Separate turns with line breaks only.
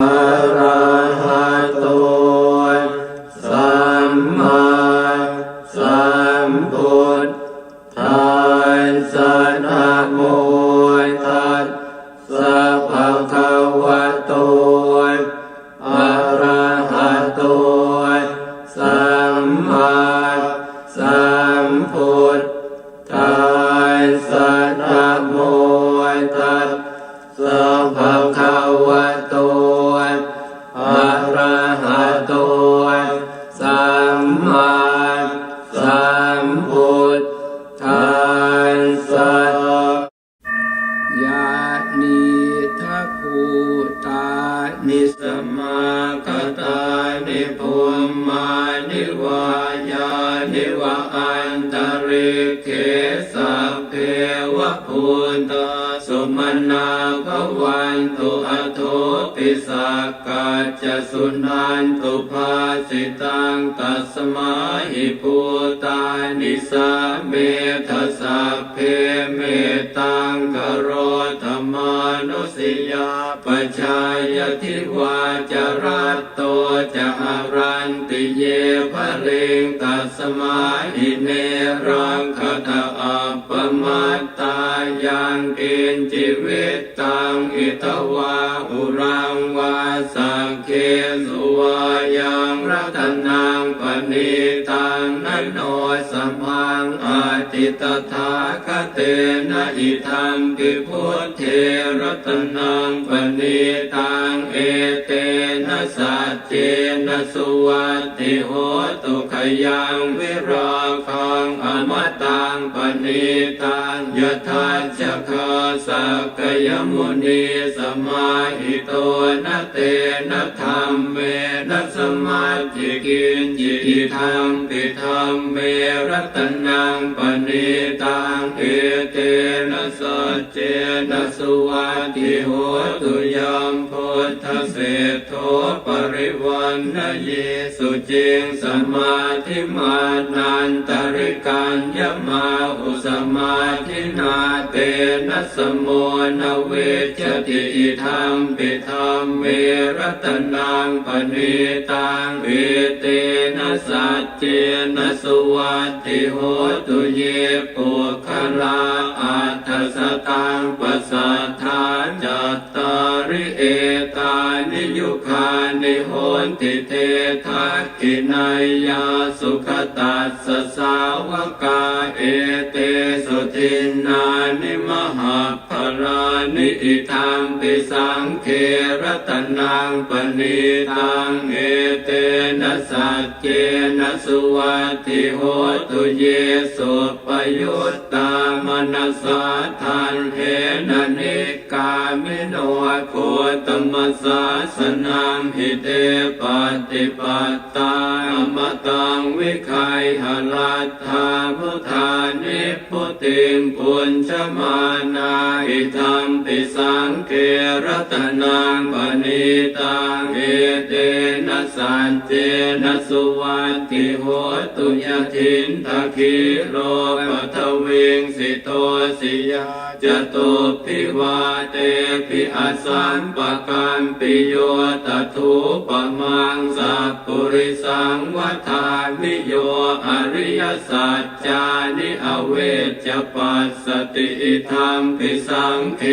อ นิสมากตานิภูมมานิวายานิวะอันตริเขสัพเพวะพุทธสุมนาภวันตุอโทปิสักกัจจสุนันตุภาสิตังตัสมาหิภูตานิสาเมทสสะเพเมตังกโรธรรมานุสิยา ชายทิวาจรัตโตจะหารันติเยภะเรงตัสมาหิเนรังคตาอัปปมาตตายังกินจิเวตตังอิตวาอุรังวาสังเคสุวาีตังนันโนสมังอาติตถาคเตนะอิทัมปิพุทเทรตนังปณิตังเอเต สัจเจนะสุวัติโหตุขยังวิราคังอมตังปณิตังยทัจจคาสักยมุนีสมาหิโตนะเตนะธรรมเมนะสมาธิกินจิติธรรมปิธรรมเมรัตนังปณิตังเอเตนะสัจเจนะสุวัติโหตุยัมพุทธเศรษโทปริวันนะเยสุจิงสมาธิมานันตริกัญญมาอุสมาธินาเตนะสมโมนเวชติอิธรรมปิธรรมเมรตนังปณิตังเอเตนะสัจเจนะสุวัตติโหตุเยปุคลาอัตสตังปัส นิยุคานิโหนติเททักกินายยาสุขตัสสสาวกาเอเตสุทินนานิมหา รานิอิทัมปิสังเครตนังปณิตังเอเตนะสัจเจนะสุวัติโหตุเยสุปยุตตามนัสสาทันเทนะนิกามิโนโคตมัสสาสนังหิเตปฏิปัตตา นิพุติงปุญชมานาอิทัมปิสังเกรตนังปณิตังเอเตนะสันติ นะสุวัติโหตุยทินทะคิโลปัทเวงสิโตสิยาจตุพิวาเตปิอัสสัมปะกันปิโยตถุปะมังสัพปุริสังวัฏามิโยอริยสัจจานิอเวจปัสสติธรรมปิสังเค